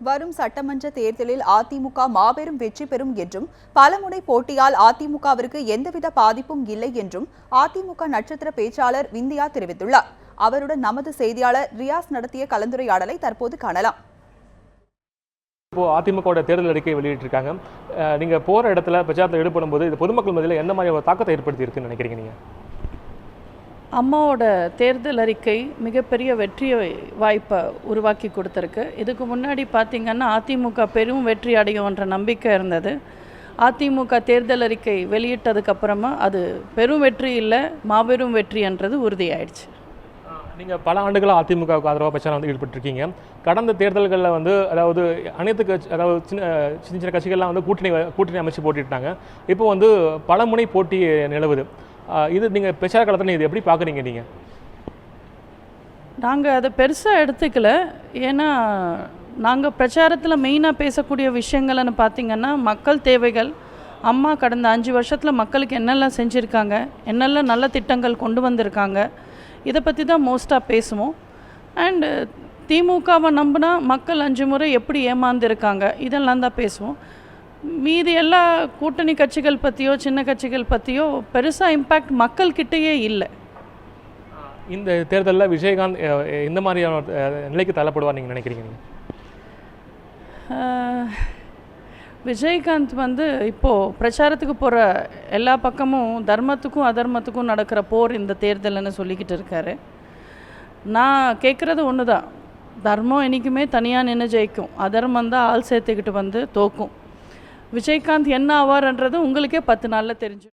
வரும் சட்டமன்ற தேர்தலில் அதிமுக மாபெரும் வெற்றி பெறும் என்றும் பலமுனை போட்டியால் அதிமுகவிற்கு எந்தவித பாதிப்பும் இல்லை என்றும் அதிமுக நட்சத்திர பேச்சாளர் விந்தியா தெரிவித்துள்ளார். அவருடன் நமது செய்தியாளர் ரியாஸ் நடத்திய கலந்துரையாடலை தற்போது காணலாம். இப்போ அதிமுகவோட தேர்தல் அறிக்கை வெளியிட்டிருக்காங்க. அஹ் நீங்க போற இடத்துல பிரச்சாரத்தில் ஈடுபடும் போது இது பொதுமக்கள் மத்தியில் எந்த மாதிரி ஒரு தாக்கத்தை ஏற்படுத்தி இருக்குன்னு நினைக்கிறீங்க நீங்க? அம்மாவோட தேர்தல் அறிக்கை மிகப்பெரிய வெற்றி வாய்ப்பை உருவாக்கி கொடுத்துருக்கு. இதுக்கு முன்னாடி பார்த்திங்கன்னா அதிமுக பெரும் வெற்றி அடையும்ன்ற நம்பிக்கை இருந்தது. அதிமுக தேர்தல் அறிக்கை வெளியிட்டதுக்கப்புறமா அது பெரும் வெற்றி இல்லை மாபெரும் வெற்றின்றது உறுதியாயிடுச்சு. நீங்கள் பல ஆண்டுகளாக அதிமுகவுக்கு ஆதரவாக பிரச்சாரம் வந்து ஈடுபட்டிருக்கீங்க. கடந்த தேர்தல்களில் வந்து அதாவது அனைத்து கட்சி அதாவது சின்ன சின்ன சின்ன கட்சிகள்லாம் வந்து கூட்டணி கூட்டணி அமைச்சு போட்டிட்டாங்க. இப்போ வந்து பல முனை போட்டி நிலவுது. இது நீங்கள் பிரச்சார காலத்தில் இது எப்படி பார்க்குறீங்க நீங்கள் நாங்கள் அதை பெருசாக எடுத்துக்கல. ஏன்னா நாங்கள் பிரச்சாரத்தில் மெயினாக பேசக்கூடிய விஷயங்கள்னு பார்த்திங்கன்னா மக்கள் தேவைகள் அம்மா கடந்த அஞ்சு வருஷத்தில் மக்களுக்கு என்னெல்லாம் செஞ்சுருக்காங்க என்னெல்லாம் நல்ல திட்டங்கள் கொண்டு வந்திருக்காங்க இதை பற்றி தான் மோஸ்ட்டாக பேசுவோம். அண்டு திமுகவை நம்பினா மக்கள் அஞ்சு முறை எப்படி ஏமாந்துருக்காங்க இதெல்லாம் தான் பேசுவோம். மீதி எல்லா கூட்டணி கட்சிகள் பற்றியோ சின்ன கட்சிகள் பற்றியோ பெருசாக இம்பேக்ட் மக்கள்கிட்டயே இல்லை. இந்த தேர்தலில் விஜயகாந்த் எந்த மாதிரியான நிலைக்கு தள்ளப்படுவார் நீங்க நினைக்கிறீங்க விஜயகாந்த் வந்து இப்போது பிரச்சாரத்துக்கு போகிற எல்லா பக்கமும் தர்மத்துக்கும் அதர்மத்துக்கும் நடக்கிற போர் இந்த தேர்தல்னு சொல்லிக்கிட்டு இருக்காரு. நான் கேட்குறது ஒன்று தான் தர்மம் என்றைக்குமே தனியாக நின்று ஜெயிக்கும். அதர்மம் தான் ஆள் சேர்த்துக்கிட்டு வந்து தோக்கும். விஜயகாந்த் என்ன ஆவார்ன்றது உங்களுக்கே பத்து நாளில் தெரிஞ்சு